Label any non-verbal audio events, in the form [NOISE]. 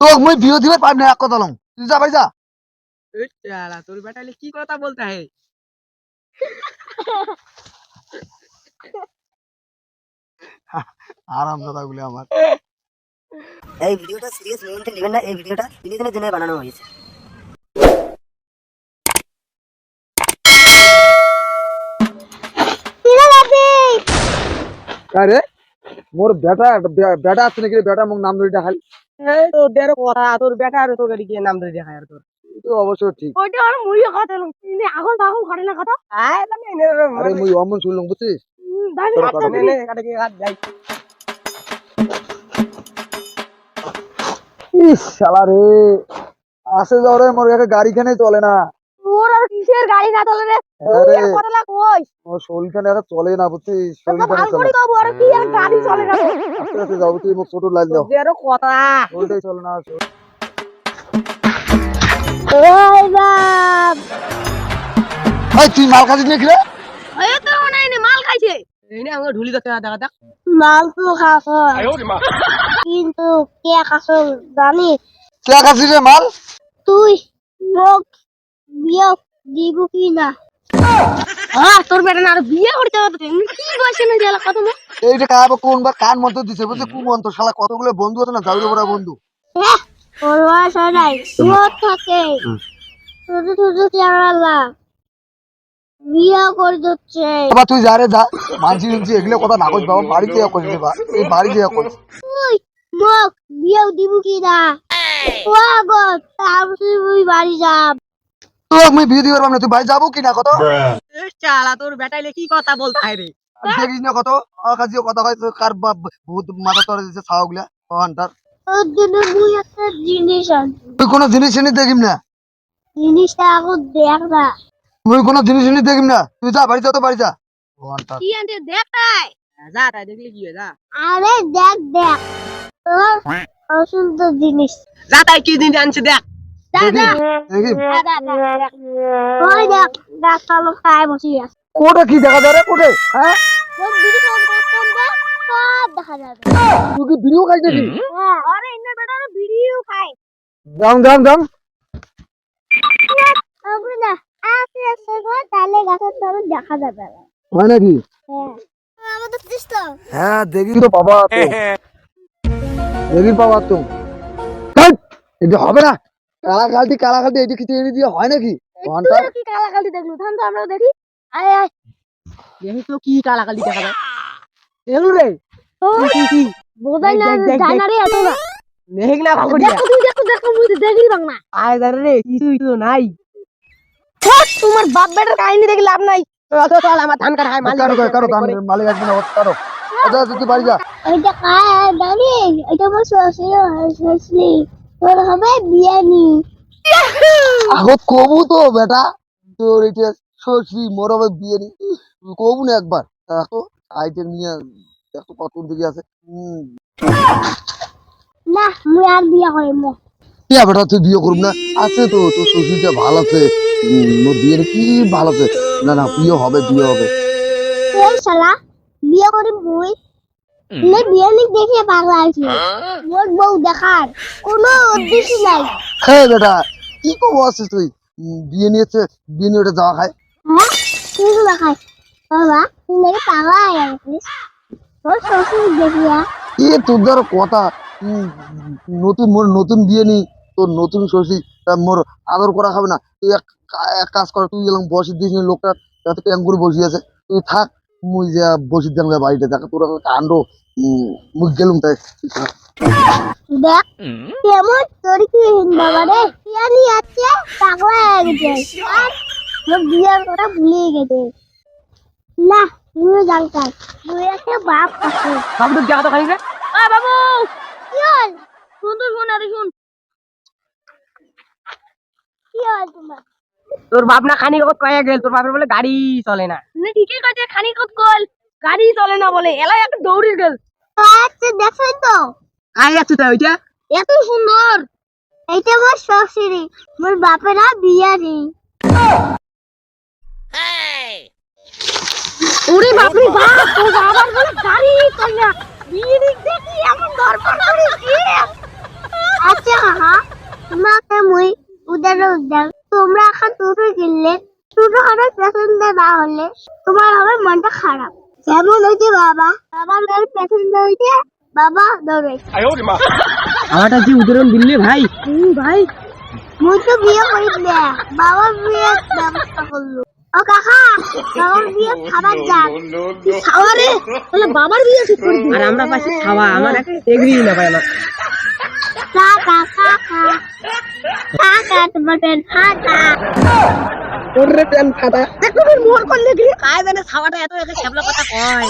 তো মুই বিয়ে দিবে পারবি না এক কথা লম তুই যা ভাই যা। তোর বেটা লে কি কথা বলতা হে [LAUGHS] আরাম দাদা গুলি আমার। এই ভিডিওটা সিরিয়াস মোমেন্টে নেবেন না এই ভিডিওটা বিনোদনের জন্য বানানো হয়েছে। আরে মোর বেটা বেটা আছে নাকি বেটা মোক নাম ধরে দেখাল এই তো দেড় কথা তোর বেটা আর তোকে গিয়ে নাম ধরে দেখায় আর তোর। তো অবশ্য ঠিক। ওইটা আর মুইও কথা লম তিনি আগল পাগল ঘটে না কথা? আয় না আরে মুই অমন শুনলাম বুঝছিস? দাঁড়ি তোর নে দিবি। গিয়ে হাত যাই। ইস শালা রে। আসে যাওয়ার রে মোর গাড়ি খানে চলে না। তোর কিসের গাড়ি না চলে রে শরীর খানে একটা চলে না। করে কব আর কি আর গাড়ি চলে না? আস্তে আস্তে যাও তুই মোক ছোট দাও। কথা। চলে না ওই বাপ। ভাই তুই মাল খাচ্ছিস নাকি রে? ওই তো মনে হয় নি মাল খাইছে। এই নে আমার ঢুলি দেখা দেখা দেখ মাল তো খাস। কিন্তু কে খাস জানিস? কে খাচ্ছিস রে মাল? তুই মোক বিয়ে দিব কি না? তোর বেটা না আর বিয়ে করতে হবে তো। কি বয়সে না জেলা কত এইটা কাব কোন বা কান মন্ত্র দিছে বুঝছিস কোন মন্ত্র শালা কতগুলো বন্ধু আছে না যাবে বড় বন্ধু? হ্যাঁ তোর বয়স নাই। তোর থাকে। ছোট ছোট চেহারা বিয়ে করে দিচ্ছে। বাবা তুই যা রে যা। মানছি শুনছি এগুলো কথা না বাবা এই বাড়ি যা কইস তুই মোক বিয়ে দিব কি না? ও গো তারপরে তুই বাড়ি যাব তো আমি বিয়ে দিবার না তুই বাড়ি যাব কি কত? চালা তোর বেটা কি কথা বলতা হে রে? দেখিস না কত? আমার কথা হয় কার বাপ ভূত মাথা তরে দিছে ছাওগুলা ওখানটার মুই একটা জিনিস আনছি। তুই কোনো জিনিস এনে দেখিম না? জিনিসটা এখন দেখ না। তুই কোনো জিনিস এনে দেখিম না? তুই যা বাড়ি যা তো বাড়ি যা। ওখানটার কি আনতে দেখ তাই। যা তাই দেখলি কি যা। আরে দেখ দেখ। অসুন্দর জিনিস। যা তাই কি দিন আনছে দেখ। দেখ। কোটা কি যায় রে কোটে? হ্যাঁ? যাবে। তুই কি ভিডিও খাইছ নাকি? হ্যাঁ। আরে ইন্না বেটা ভিডিও খায়। যাম যাম যাম না আস্তে আস্তে করে তাহলে গাছের তলে দেখা যাবে। হয় নাকি? হ্যাঁ। হ্যাঁ দেখি তো বাবা দেখি বাবা তো। এটা হবে না? কালা কালটি কালা কালটি এটা কিছু এনে দিয়ে হয় নাকি? ঘণ্টা কি কালাকালি দেখলু? থাম তো আমরা দেখি। আয় আয়। দেখি তো কি কালাকালি দেখা যায়। এলু রে। ও কি কি? বোঝাই না দেখ, দেখ, জানা রে এত না। দেখ না ভালো দেখো দেখো দেখো মুই দেখি বাং না আয় দাঁড়া রে কিছুই তো নাই। তোমার বাপ বেটার কাহিনী দেখি লাভ নাই। অত চল আমার ধান কাটা হয় মালিক কারও কারও করে। মালিক আসবে না কারও। আচ্ছা তুই বাড়ি যা। এটা কায় জানি এটা শ্বশুর হাসলি তোর হবে বিয়ানি। আগত কবু তো বেটা। তোর এটা মোর আবার বিয়ানি। কবু না একবার। দেখো আইটেম নিয়ে দেখো কত দিকে আছে। না মুই আর বিয়া করিম ইয়া বেটা তুই বিয়ে করবি না? আছে তো তোর শ্বশুরটা ভালো আছে। মোর বিয়ের কি ভালো আছে? না না বিয়ে হবে বিয়ে হবে। শালা বিয়ে করিম মুই। দেখে পাগলা আছি মোর বউ দেখার কোনো উদ্দেশ্য নাই। হ্যাঁ বেটা কি কবো আছিস তুই? বিয়ে নিয়েছে বিয়ে নিয়ে ওটা যাওয়া খায়। হ্যাঁ? তুই তো দেখাই বাবা তুই নাকি পাগলা হয়ে গেছিস? তোর শ্বশুর দেখিয়া এ তোর ধর কথা উম, নতুন মোর নতুন বিয়ে নি তোর নতুন শ্বশুর মোর আদর করা হবে না। তুই এক এক কাজ কর তুই এরকম বসে দিস নি লোকটা যাতে ট্যাং করে বসে আছে। তুই থাক মুই যা বসে দিলাম যা বাড়িতে দেখ তোর কাণ্ড উম, গেলুম তাই। দেখ কেমন তোর কি বাবা রে? বিয়ানি আছে পাগলা হয়ে গেছে। আর মোর বিয়ের কথা ভুলে গেছে। না তুই জানতাম তুই একটা বাপ আছে। বাবু তো দেখা তো খালি আ বাবু! কি হল? শুন তো শুন আরে শুন। কি হল তোমার? তোর বাপ না খানি কত কয়ে গেল তোর বাপের বলে গাড়ি চলে না। না ঠিকই কাছে খানি কত কল। গাড়ি চলে না বলে এলাই একটা দৌড়ে গেল। আচ্ছা দেখছেন তো। আয় যাচ্ছে তাই ওইটা? এত সুন্দর। এইটা আমার শ্বশুরি মোর বাপেরা বিয়া নেই ওরে বাপরে বাপ তোর বাবার বলে গাড়ি চলে না। বিয়ে দিক দেখি এমন দরকার করে আচ্ছা তোমাকে মুই উদাহরণ দেন তোমরা এখন টোটো কিনলে টোটো খারাপ প্যাসেঞ্জার না হলে তোমার হবে মনটা খারাপ। যেমন হয়েছে বাবা? বাবা মেয়ের প্যাসেঞ্জার হয়েছে বাবা দৌড়েছে আমারটা কি উদাহরণ দিল্লি ভাই? ভাই। মুই তো বিয়ে করি না বাবা বিয়ে ব্যবস্থা করল। ও কাকা বাবার বিয়ে খাবার যান খাওয়ারে তাহলে বাবার বিয়ে ঠিক করে আর আমরা পাশে খাওয়া। আমার এগ্রি না ভাই আমার। কাকা কাকা কাকা তোমার পেন ফাটা। ওরে প্যান ফাটা মোর করলে কি? কায় জানে খাওয়াটা এত এত শ্যাবলা কথা কয়